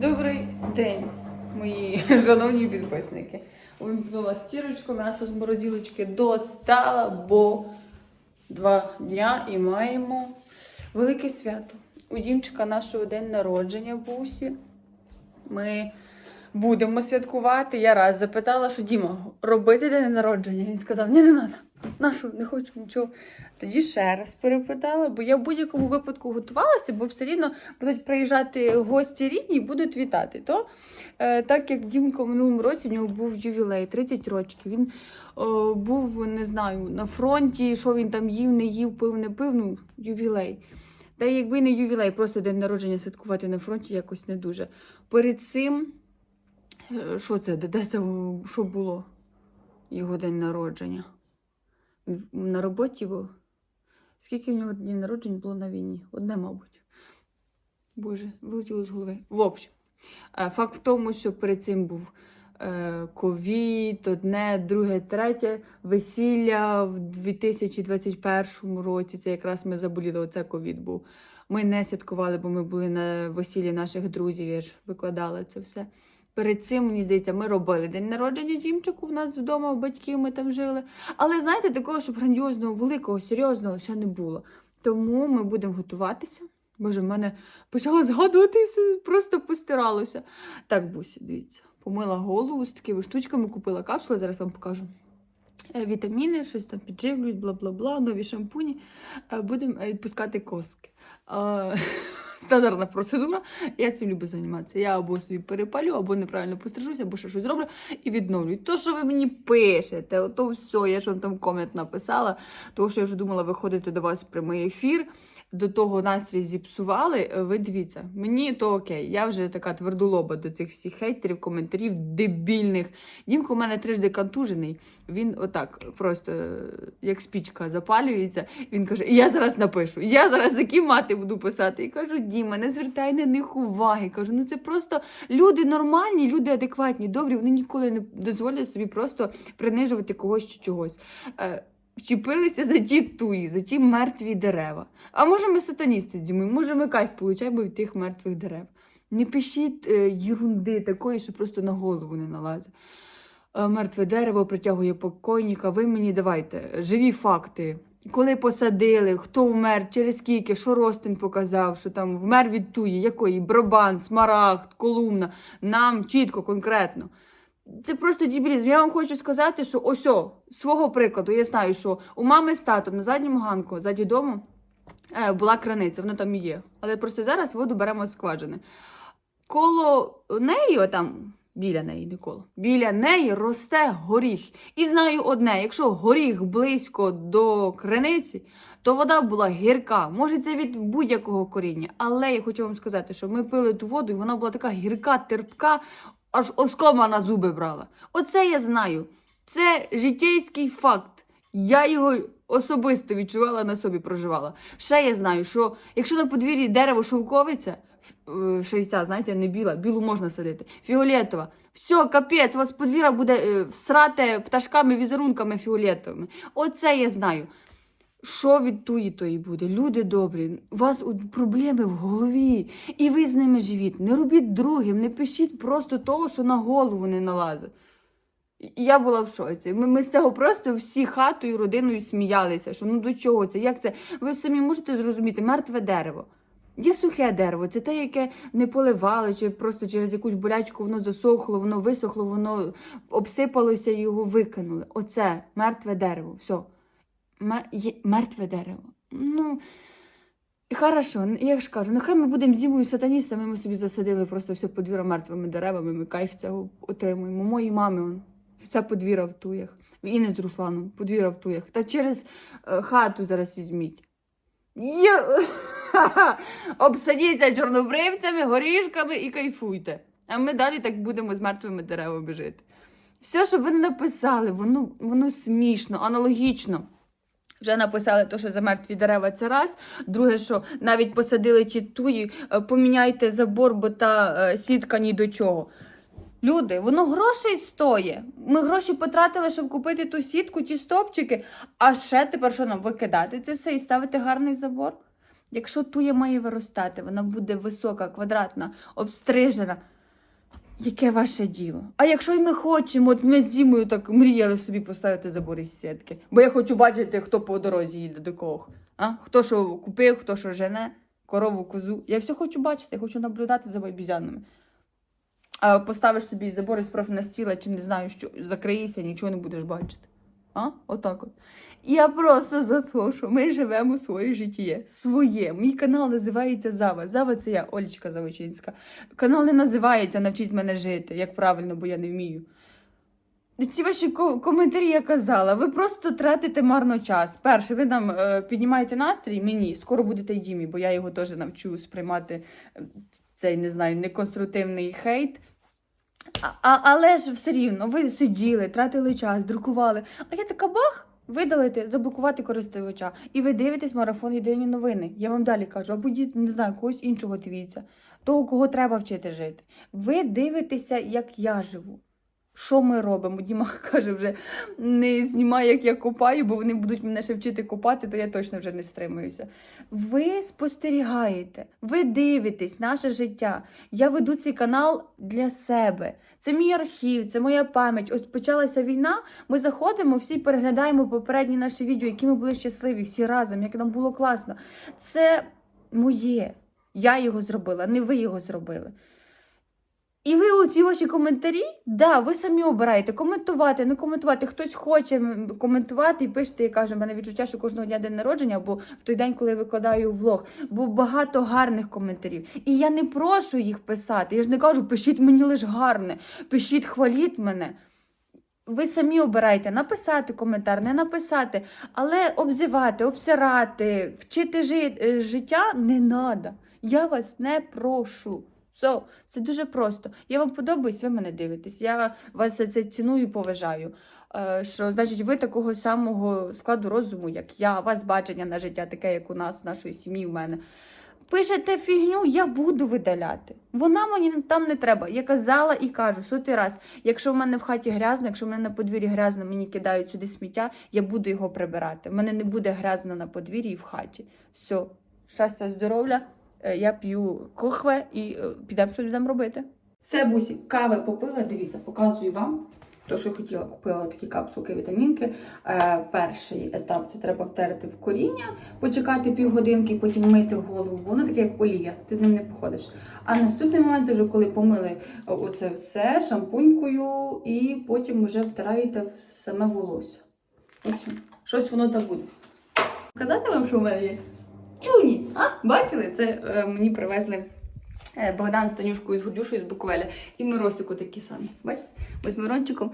Добрий день, мої шановні підписники. Увімкнула стірочку, м'ясо з морозилочки достала, бо два дня і маємо велике свято. У Дімчика нашого день народження в Бусі. Ми будемо святкувати. Я раз запитала, що Діма, робити день народження. Він сказав: ні, не треба. Нашу, не хочу нічого. Тоді ще раз перепитала, бо я в будь-якому випадку готувалася, бо все рівно будуть приїжджати гості рідні і будуть вітати. То е, так як Дімко в минулому році в нього був ювілей, 30 років. Він о, був, не знаю, на фронті, що він там їв, не їв, пив, не пив, ну, ювілей. Та якби не ювілей, просто день народження святкувати на фронті якось не дуже. Перед цим, е, що це, де це, що було? Його день народження. На роботі був. Скільки в нього днів народження було на війні? Одне, мабуть. Боже, вилетіло з голови. В общем, е, факт в тому, що перед цим був е, ковід, одне, друге, третє весілля в 2021 році. Це якраз ми заболіли, оце ковід був. Ми не святкували, бо ми були на весіллі наших друзів, я ж викладала це все. Перед цим, мені здається, ми робили день народження Дімчику у нас вдома, у батьків ми там жили. Але знаєте, такого, щоб грандіозного, великого, серйозного ще не було. Тому ми будемо готуватися. Боже, в мене почала згадувати все просто постиралося. Так, Бусі, дивіться, помила голову з такими штучками, купила капсули, зараз вам покажу. Е, Вітаміни, щось там підживлюють, бла бла бла, нові шампуні. Е, Будемо е, відпускати коски. Стандартна процедура. Я цим люблю займатися. Я або собі перепалю, або неправильно пострижуся, або ще щось зроблю і відновлюю. То, що ви мені пишете, то все, я ж вам там комент написала, тому що я вже думала виходити до вас в прямий ефір. До того настрій зіпсували. Е, Ви дивіться, мені то окей. Я вже така твердолоба до цих всіх хейтерів, коментарів, дебільних. Дімко у мене трижди контужений. Він отак просто е, як спічка запалюється. Він каже: Я зараз напишу, я зараз такі мати буду писати. І кажу, Діма, не звертай на них уваги. Кажу, ну це просто люди нормальні, люди адекватні, добрі. Вони ніколи не дозволять собі просто принижувати когось чи чогось. Вчепилися за ті туї, за ті мертві дерева. А може ми сатаністи з Дімою, може ми кайф получаємо від тих мертвих дерев. Не пишіть е, єрунди такої, що просто на голову не налазить. Е, мертве дерево притягує покойника. Ви мені давайте живі факти. Коли посадили, хто вмер, через скільки, що Ростин показав, що там вмер від туї, якої Брабант, Смарагд, Колумна. Нам чітко, конкретно. Це просто дебілізм. Я вам хочу сказати, що ось о, свого прикладу, я знаю, що у мами з татом на задньому ганку, ззаді дому, е, була краниця, вона там є. Але просто зараз воду беремо з скважини. Коло неї, отам, біля неї, не коло, біля неї росте горіх. І знаю одне: якщо горіх близько до криниці, то вода була гірка. Може, це від будь-якого коріння. Але я хочу вам сказати, що ми пили ту воду, і вона була така гірка, терпка, аж оскома на зуби брала. Оце я знаю. Це життєйський факт. Я його особисто відчувала на собі, проживала. Ще я знаю, що якщо на подвір'ї дерево шовковиця, ф- е, знаєте, не біла, білу можна садити, фіолетова. Все, капець, у вас подвір'я буде е, всрате пташками, візерунками фіолетовими. Оце я знаю. Що від туї тої буде? Люди добрі, у вас проблеми в голові, і ви з ними живіть. Не робіть другим, не пишіть просто того, що на голову не налазить. Я була в шоці. Ми, ми з цього просто всі хатою, родиною сміялися. Що ну до чого це? Як це? Ви самі можете зрозуміти, мертве дерево. Є сухе дерево, це те, яке не поливали, чи просто через якусь болячку воно засохло, воно висохло, воно обсипалося і його викинули. Оце мертве дерево. Все. Мертве дерево. Ну, хорошо, я ж кажу, нехай ми будемо зімою сатаністами, ми собі засадили просто все подвір'я мертвими деревами, ми кайф цього отримуємо. Мої мами, он, вся подвір'я в туях. І не з Русланом, подвір'я в туях. Та через е, хату зараз візьміть. Є... Обсадіться чорнобривцями, горішками і кайфуйте. А ми далі так будемо з мертвими деревами жити. Все, що ви написали, воно, воно смішно, аналогічно. Вже написали, то, що за мертві дерева це раз. Друге, що навіть посадили ті туї, е, поміняйте забор, бо та е, сітка ні до чого. Люди, воно грошей стоїть. Ми гроші потратили, щоб купити ту сітку, ті стопчики. А ще тепер що нам викидати це все і ставити гарний забор? Якщо туя має виростати, вона буде висока, квадратна, обстрижена. Яке ваше діло? А якщо й ми хочемо, от ми з Дімою так мріяли собі поставити забор із сітки. Бо я хочу бачити, хто по дорозі їде до кого. А? Хто що купив, хто що жене, корову, козу. Я все хочу бачити, я хочу наблюдати за бабізянами. А поставиш собі забор із профнастіла, чи не знаю, що закриєшся, нічого не будеш бачити. А? Отак от. Я просто за те, що ми живемо своє життя. Своє. Мій канал називається Зава. Зава це я, Олічка Завочинська. Канал не називається Навчіть мене жити, як правильно, бо я не вмію. Ці ваші коментарі я казала, ви просто тратите марно час. Перше, ви нам е, піднімаєте настрій мені, скоро будете й Дімі, бо я його теж навчу сприймати е, цей, не знаю, неконструктивний хейт. А, але ж все рівно, ви сиділи, тратили час, друкували. А я така бах, видалити, заблокувати користувача. І ви дивитесь марафон єдині новини. Я вам далі кажу, або не знаю, когось іншого дивіться, того, кого треба вчити жити. Ви дивитеся, як я живу. Що ми робимо? Діма каже, вже не знімай, як я копаю, бо вони будуть мене ще вчити копати, то я точно вже не стримуюся. Ви спостерігаєте, ви дивитесь наше життя. Я веду цей канал для себе. Це мій архів, це моя пам'ять. От почалася війна. Ми заходимо, всі переглядаємо попередні наші відео, які ми були щасливі, всі разом, як нам було класно. Це моє. Я його зробила, не ви його зробили. І ви оці ваші коментарі, да, ви самі обираєте коментувати, не коментувати. Хтось хоче коментувати і пишете, і каже, в мене відчуття, що кожного дня день народження, або в той день, коли я викладаю влог, бо багато гарних коментарів. І я не прошу їх писати. Я ж не кажу, пишіть мені лише гарне, пишіть, хваліть мене. Ви самі обираєте написати коментар, не написати, але обзивати, обсирати, вчити е, життя не треба. Я вас не прошу. Все, це дуже просто. Я вам подобаюсь, ви мене дивитесь. Я вас за це ціную і поважаю. Е, Що значить, ви такого самого складу розуму, як я, у вас бачення на життя таке, як у нас, в нашої сім'ї, в мене. Пишете фігню, я буду видаляти. Вона мені там не треба. Я казала і кажу сотий раз. Якщо в мене в хаті грязно, якщо в мене на подвір'ї грязно, мені кидають сюди сміття, я буду його прибирати. В мене не буде грязно на подвір'ї і в хаті. Все, щастя, здоров'я. Е, Я п'ю кохве і е, підемо що будемо робити. Все, бусі, кави попила. Дивіться, показую вам. То, що хотіла, купила такі капсулки вітамінки. Е, перший етап це треба втерти в коріння, почекати півгодинки, потім мити голову. Воно таке, як олія, ти з ним не походиш. А наступний момент це вже коли помили оце все шампунькою, і потім вже втираєте в саме волосся. Ось, щось воно там буде. Казати вам, що в мене є? Чуні! А? Бачили? Це е, мені привезли е, Богдан з Танюшкою з Гордюшою з Буковеля. І Миросику такі самі. Бачите? З Мирончиком.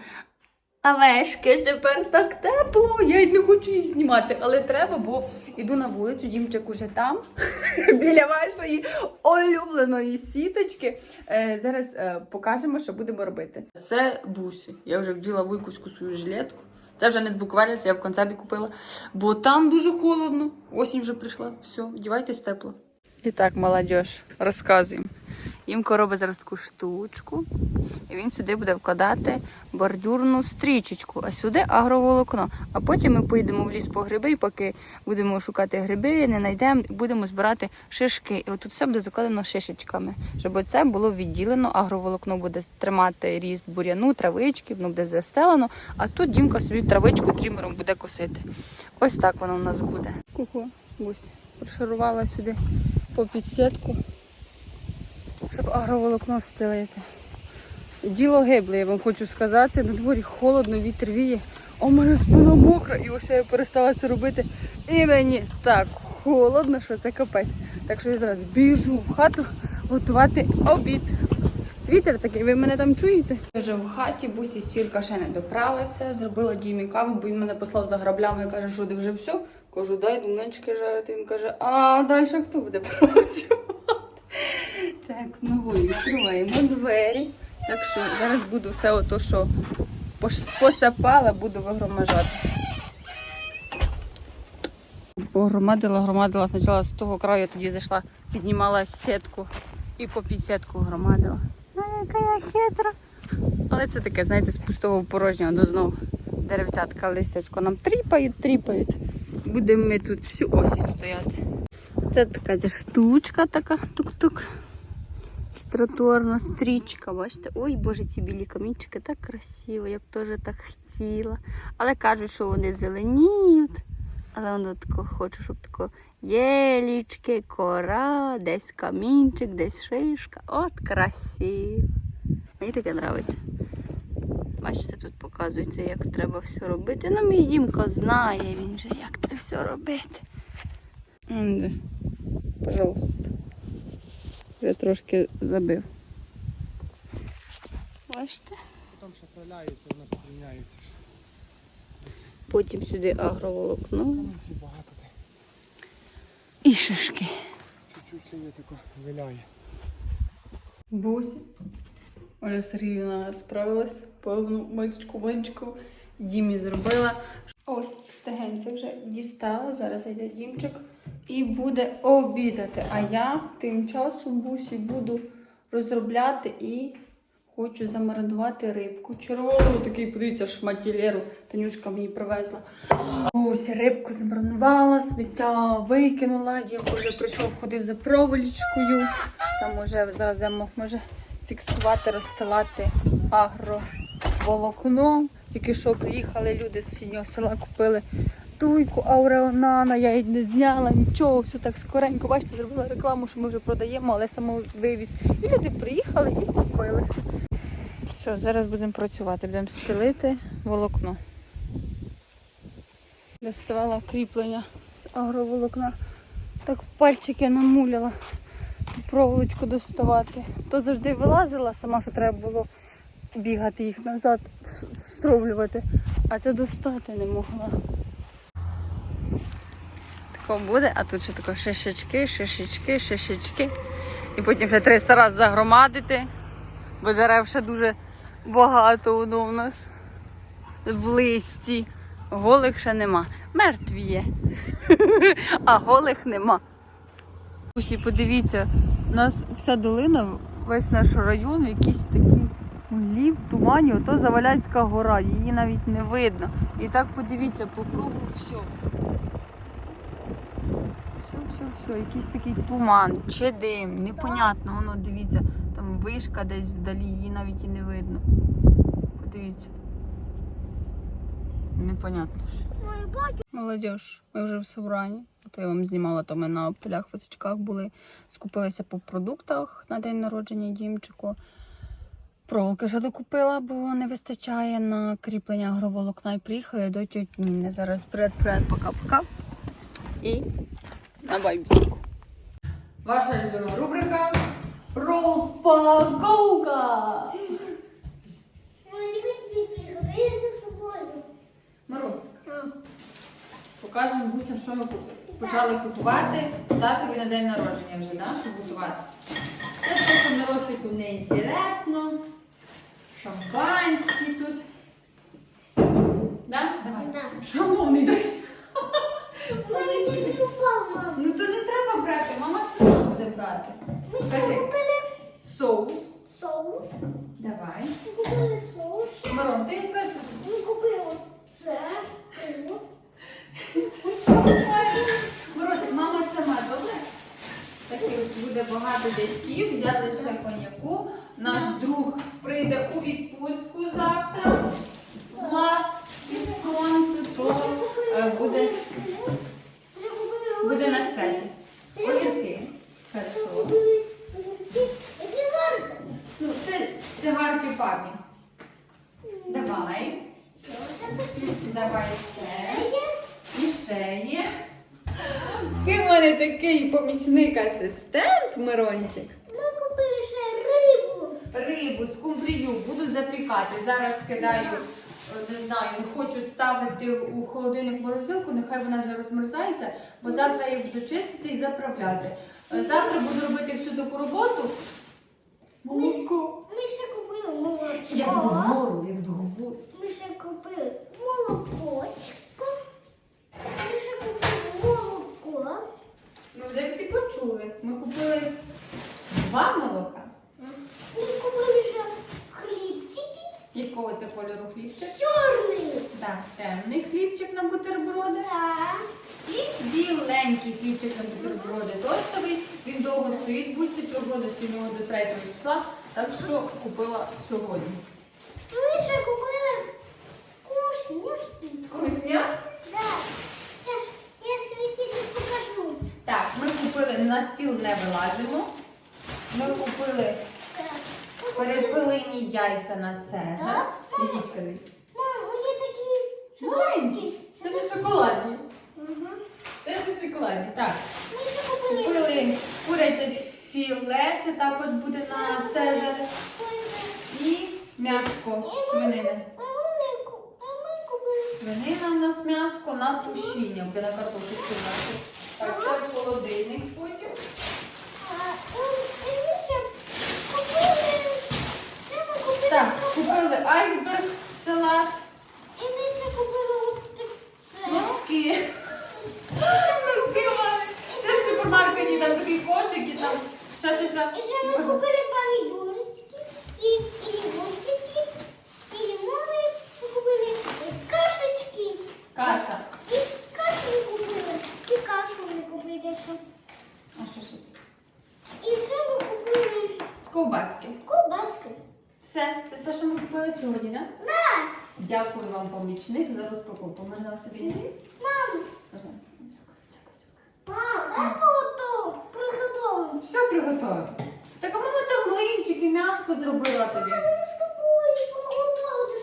А вешки тепер так тепло. Я й не хочу їх знімати, але треба, бо йду на вулицю, Дімчик уже там, біля вашої улюбленої сіточки. Е, зараз е, покажемо, що будемо робити. Це буси. Я вже вділа вуйкуську свою жилетку. Це вже не з буквально, це я в концебі купила. Бо там дуже холодно. Осінь вже прийшла. Все, дівайтесь, тепло. І так, молодіж, розказуємо. Їмко робить зараз таку штучку, і він сюди буде вкладати бордюрну стрічечку, а сюди агроволокно. А потім ми поїдемо в ліс по гриби, і поки будемо шукати гриби, не знайдемо, будемо збирати шишки. І отут все буде закладено шишечками, щоб це було відділено. Агроволокно буде тримати ріст буряну, травички, воно буде застелено, а тут дімка собі травичку трімером буде косити. Ось так воно у нас буде. Кухо, гусь, прошарувала сюди по підсітку щоб агроволокно стелити. Діло гибле, я вам хочу сказати. На дворі холодно, вітер віє. А у мене спина мокра, і ось я перестала це робити. І мені так холодно, що це капець. Так що я зараз біжу в хату готувати обід. Вітер такий, ви мене там чуєте? Я вже в хаті, бусі стірка ще не допралася, зробила Дімі каву, бо він мене послав за граблями і каже, що ти вже все. Кажу, дай думнички жарити. Він каже, а далі хто буде працювати? Так, з ногою відкриваємо двері. Так що зараз буду все ото, що посапала, буду вигромажати. Погромадила, громадила спочатку з того краю, тоді зайшла, піднімала сітку і по підсітку громадила. Ну, яка я хитра. Але це таке, знаєте, з пустого порожнього до знову деревцятка листячко нам тріпають, тріпають. Будемо ми тут всю осінь стояти. Це така штучка така тук-тук. Тротуарна стрічка, бачите? Ой, боже, ці білі камінчики так красиво, я б теж так хотіла. Але кажуть, що вони зеленіють. Але воно тако хочу, щоб тако єлічки, кора, десь камінчик, десь шишка. От красиво. Мені таке подобається. Бачите, тут показується, як треба все робити. Ну, мій Дімко знає він же, як це все робити. Анде, пожалуйста. Я трошки забив. Бачите? Там ще проляється, вона підрівняється. Потім сюди агроволокно Камінці багато. І шишки. Чуть-чуть є тако виляє. Бусі. Оля Сергіївна справилась, повну мисочку блинчиків Дімі зробила. Ось стегенця вже дістала, зараз йде Дімчик і буде обідати. А я тим часом бусі буду розробляти і хочу замаринувати рибку. Червону такий, подивіться, шматілєру. Танюшка мені привезла. Ось рибку замаринувала, сміття викинула. Дімко вже прийшов, ходив за проволічкою. Там уже зараз йдемо, може фіксувати, розстилати агроволокно. Тільки що приїхали люди з сусіднього села, купили туйку ауреонана, я її не зняла, нічого, все так скоренько. Бачите, зробила рекламу, що ми вже продаємо, але самовивіз. І люди приїхали і купили. Все, зараз будемо працювати, будемо стелити волокно. Доставала кріплення з агроволокна. Так пальчики намуляла ту проволочку доставати. То завжди вилазила сама, що треба було бігати їх назад, встромлювати, а це достати не могла. Тако буде, а тут ще тако шишечки, шишечки, шишечки. І потім ще 300 разів загромадити, бо дерев ще дуже багато воно в нас в листі. Голих ще нема. Мертві є. А голих нема. Усі подивіться, у нас вся долина, весь наш район, в якійсь такі мглі, в тумані, ото Заваляцька гора, її навіть не видно. І так подивіться, по кругу все. Все, якийсь такий туман, чи дим, непонятно, воно дивіться, там вишка десь вдалі, її навіть і не видно. Подивіться. Непонятно що. Молодіж, ми вже в собранні. То я вам знімала, то ми на полях височках були, скупилися по продуктах на день народження Дімчику. Проволоки вже докупила, бо не вистачає на кріплення агроволокна і приїхали до Ніни. Зараз привет-привет, пока-пока. І на байбіку. Ваша любима рубрика Розпаковка! Морозка. Покажемо бусям, що ми почали купувати. Татові на день народження вже, да? щоб готуватися. Це те, що Морозику не інтересно. Шампанський тут. Да? Давай. Да. Шановний, дай. Ну то не треба брати, мама сама буде брати. Кажи. Соус. Соус. Давай. Ми купили соус. Мирон, ти якраз Ми купили це. О. Морозик, мама сама, добре? Таких буде багато дядьків, взяли ще коньяку. Наш прийде у відпустку завтра. Влад із фронту, то е, буде, буде на святі. Огірки. Хорошо. Які. Ну, це цигарки папі. Давай. Давай це. І ще є. Ти в мене такий помічник-асистент, Мирончик. Рибу. Скумбрію буду запікати. Зараз кидаю, е, не знаю, не хочу ставити у холодильник морозилку, нехай вона вже розмерзається, бо завтра я буду чистити і заправляти. Е, Завтра буду робити всю таку роботу. Молоко. Ми ще купили молочко. Я вгору, я вгору. Ми ще купили молокочко. Ми ще купили молоко. Ну, вже всі почули. Ми купили два молока. Ми купили ще хлібчики. Якого це кольору хлібчик? Чорний. Так, темний хлібчик на бутерброди. Так. І біленький хлібчик на бутерброди тостовий. Він довго стоїть, бусі проводиться у нього до 3 числа, так що купила сьогодні. Ми ще купили вкусняшки. Вкусняшки? Да. Щас я світити покажу. Так, ми купили на стіл не вилазимо. Так. Ми купили- перепилені яйця на Цезар. Ідіть куди. Мам, вони такі шоколадки. Це не шоколадні. Це не шоколадні. Так. Ми ще купили. Купили куряче філе, це також буде на Цезар. І м'яско свинини. Свинина у нас м'яско на тушіння, буде на картошечку м'ясо. Так, це в холодильник потім. А, ем, і ми ще купили. Ще ми купили. Так, капусту. купили айсберг, салат, І ми ще купили от це. носки. Носки мами. Це в супермаркеті, там такий кошик і там. Що, що, що? І ще ми купили помідорчики, і, і огурчики, і лимони. Ми купили кашечки. Каша. І кашу ми купили. І кашу ми купили ще. А що ще? І ще ми купили Ковбаски. ковбаски. Все, це все, що ми купили сьогодні, так? На! Дякую вам, помічник, за розпаковку. Можна собі? Ні? Мам! Можна собі. Дякую, дякую, дякую. Мам, дай поготову, приготовимо. Все приготую. Так а мама там млинчики, м'яско зробила тобі. З тобою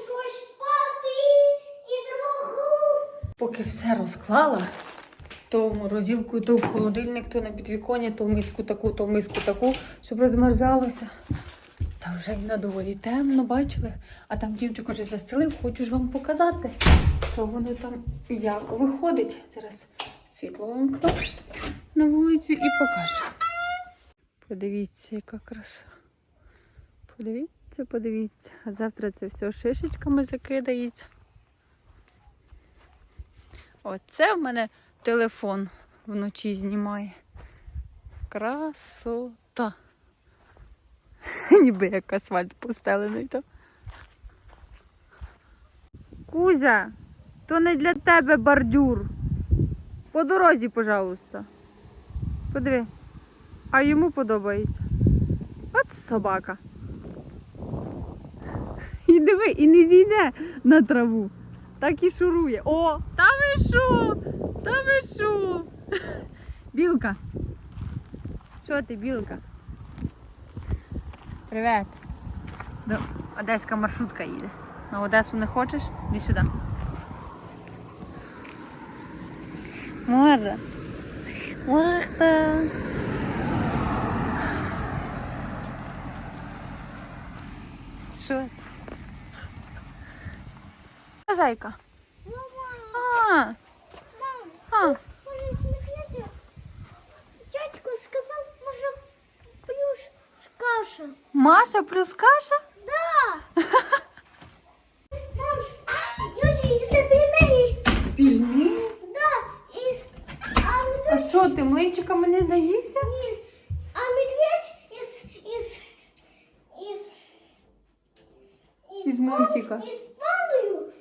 щось спати і другу. Поки все розклала, то морозилку, то в холодильник, то на підвіконня, то в миску таку, то в миску таку, щоб розмерзалося. Та вже й на дворі темно, бачили? А там дівчик уже застелив, хочу ж вам показати, що воно там як виходить. Зараз світло вимкну на вулицю і покажу. Подивіться, яка краса. Подивіться, подивіться. А завтра це все шишечками закидається. Оце в мене телефон вночі знімає. Красота. Ніби як асфальт постелений там. Кузя, то не для тебе бордюр. По дорозі, пожалуйста. Подиви. А йому подобається. От собака. І диви, і не зійде на траву. Так і шурує. О, та ви? Та ви? Білка. Що ти, білка? Привет. До... Одеська маршрутка їде. На Одесу не хочеш? Іди сюди. Можна. Можна. вирішили. А зайка. А. А. Дядько сказав, може плюс каша. Маша плюс каша? Да. Пільні? Да. А що ти млинчиками не наївся? Віка?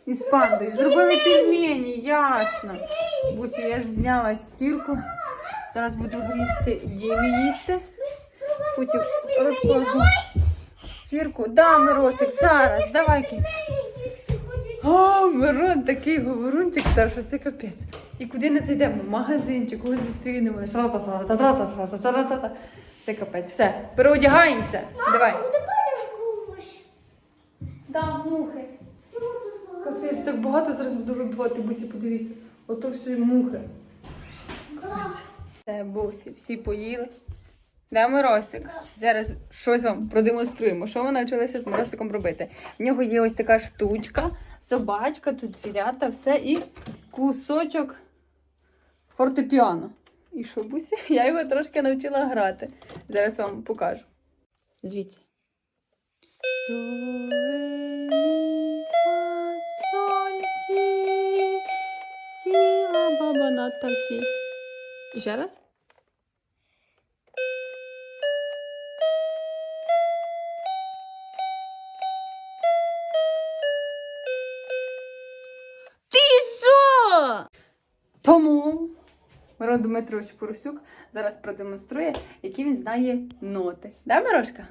Із пандою. Зробили пельмені, ясно. Бусі, я зняла стірку. Зараз буду їсти Дімі їсти. Потім розкладу стірку. Да, Миросик, зараз, давай кісь. О, Мирон такий говорунчик, Саша, це капець. І куди не зайдемо? Магазинчик, когось зустрінемо. Це капець. Все, переодягаємося. Давай. Да, мухи. Капець, так багато зараз буду вибивати, бусі, подивіться. Ото все і мухи. Це бусі, всі поїли. Да, Миросик? Зараз щось вам продемонструємо. Що ми навчилися з Миросиком робити? В нього є ось така штучка, собачка, тут звірята, все і кусочок фортепіано. І що, бусі? Я його трошки навчила грати. Зараз вам покажу. Звідси. До, ре, мі, фа, соль, сі, сі, ла, баба, на, та, всі. І ще раз. Ти що? Тому Мирон Дмитрович Поросюк зараз продемонструє, які він знає ноти. Да, Мирошка?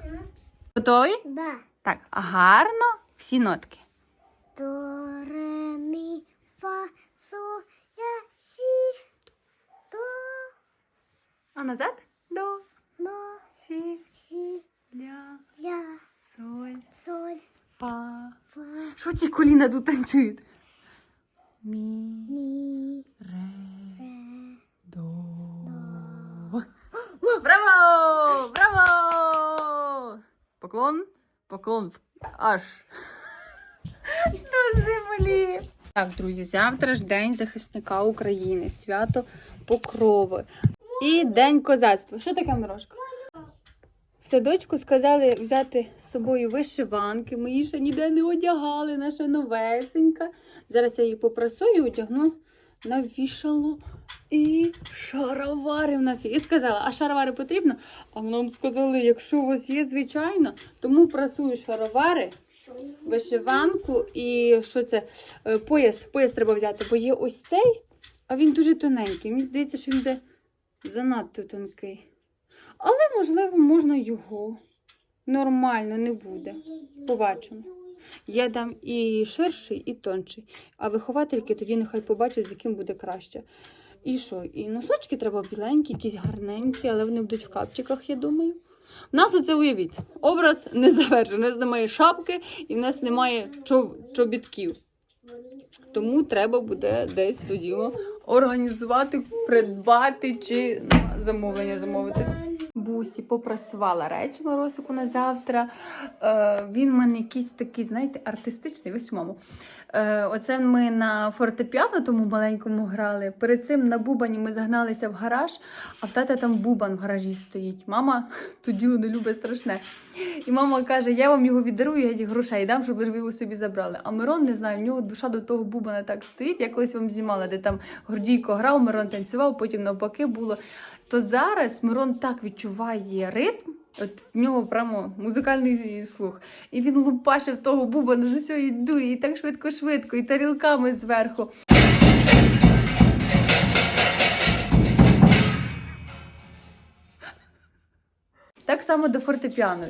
Готові? Да. Так, гарно всі нотки. До, ре, мі, фа, со, я, сі, до, А назад? До, до, сі, сі, ля, ля, соль, соль, фа. фа, Що ці коліна тут танцюють? Мі, мі, ре, ре. до. Браво! Браво! Поклон, поклон в- аж до землі. Так, друзі, завтра ж День захисника України, свято Покрови і День козацтва. Що таке Мирошка? В садочку сказали взяти з собою вишиванки. Ми її ще ніде не одягали, наша новесенька. Зараз я її попрасую, одягну на вішало. І шаровари в нас є. І сказала, а шаровари потрібно? А нам сказали, якщо у вас є, звичайно, тому прасую шаровари, вишиванку і що це? Е, Пояс. Пояс треба взяти, бо є ось цей, а він дуже тоненький. Мені здається, що він буде занадто тонкий. Але, можливо, можна його. Нормально не буде. Побачимо. Я дам і ширший, і тонший. А виховательки тоді нехай побачать, з яким буде краще. І що? І носочки треба біленькі, якісь гарненькі, але вони будуть в капчиках, я думаю. У нас оце уявіть, образ не завершений. У нас немає шапки і в нас немає чоб- чобітків. Тому треба буде десь тоді організувати, придбати чи замовлення замовити. Бусі попрасувала речі Моросику на завтра. Е, він в мене якийсь такий, знаєте, артистичний. Ось маму. Е, оце ми на фортепіано тому маленькому грали. Перед цим на бубані ми загналися в гараж, а в тата там бубан в гаражі стоїть. Мама то діло не любить страшне. І мама каже: я вам його віддарую, геть грошей дам, щоб ви його собі забрали. А Мирон не знаю, в нього душа до того бубана так стоїть. Я колись вам знімала, де там Гордійко грав, Мирон танцював, потім навпаки було. То зараз Мирон так відчуває ритм. От в нього прямо музикальний слух. І він лупашив того бубана з усієї дурі, і так швидко-швидко, і тарілками зверху. Так само до фортепіано.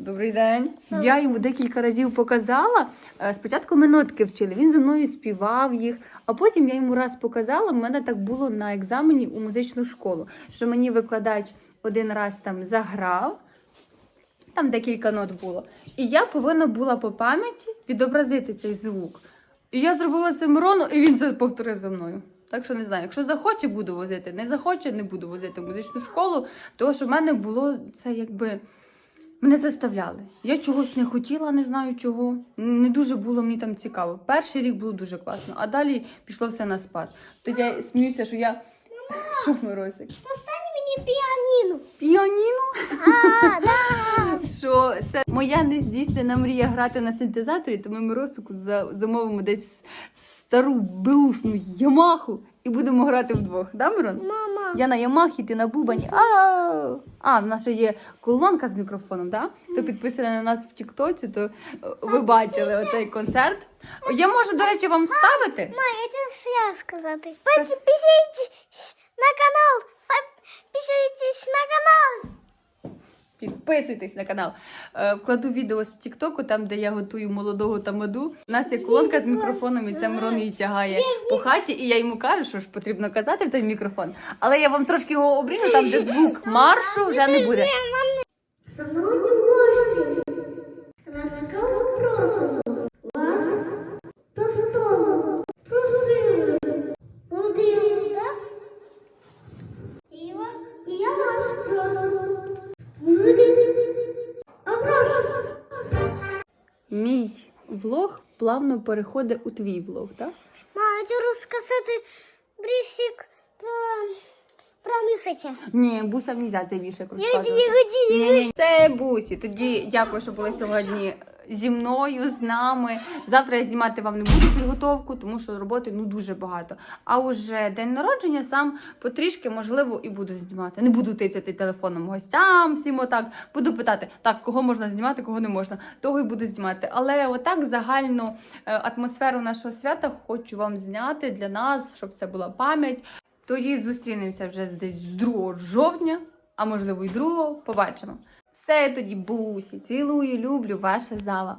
Добрий день. Я йому декілька разів показала. Е, Спочатку ми нотки вчили, він зі мною співав їх, а потім я йому раз показала. У мене так було на екзамені у музичну школу, що мені викладач один раз там заграв, там декілька нот було. І я повинна була по пам'яті відобразити цей звук. І я зробила це Мирону, і він це повторив за мною. Так що не знаю, якщо захоче, буду возити. Не захоче, не буду возити в музичну школу, тому що в мене було це якби. Мене заставляли. Я чогось не хотіла, не знаю чого. Не дуже було мені там цікаво. Перший рік було дуже класно, а далі пішло все на спад. То я сміюся, що я. Що Миросик? Достань мені піаніно. Піаніно? А, да. Що це моя нездійснена мрія грати на синтезаторі, то ми Миросику замовимо десь стару беушну Ямаху і будемо грати вдвох. Да, Мирон? Мама. Я на Ямахі, ти на Бубані. А, а в нас ще є колонка з мікрофоном, да? Хто підписаний на нас в Тіктоці, то е, ви бачили оцей концерт. Я можу, до речі, вам вставити. Ма, я тебе я сказати. Підпишіться на канал. Підпишіться на канал. Підписуйтесь на канал. Е, Вкладу відео з Тіктоку, там, де я готую молодого тамаду. У нас є колонка з мікрофоном, і це Мирон її тягає по хаті, і я йому кажу, що ж потрібно казати в той мікрофон. Але я вам трошки його обріжу, там, де звук маршу вже не буде. Шановні гості, ласкаво просимо вас Мій влог плавно переходить у твій влог, так? Маю розказати брісік про, про місяця. Ні, буся нельзя цей вішок Я розказувати. Це бусі. Тоді дякую, що були сьогодні зі мною, з нами. Завтра я знімати вам не буду підготовку, тому що роботи ну дуже багато. А уже день народження сам потрішки, можливо, і буду знімати. Не буду тицяти телефоном гостям, всім отак. Буду питати, так, кого можна знімати, кого не можна. Того і буду знімати. Але отак загальну е, атмосферу нашого свята хочу вам зняти для нас, щоб це була пам'ять. Тоді зустрінемося вже десь з 2 жовтня, а можливо й 2, побачимо. Все тоді, бусі, цілую, люблю, ваша зала.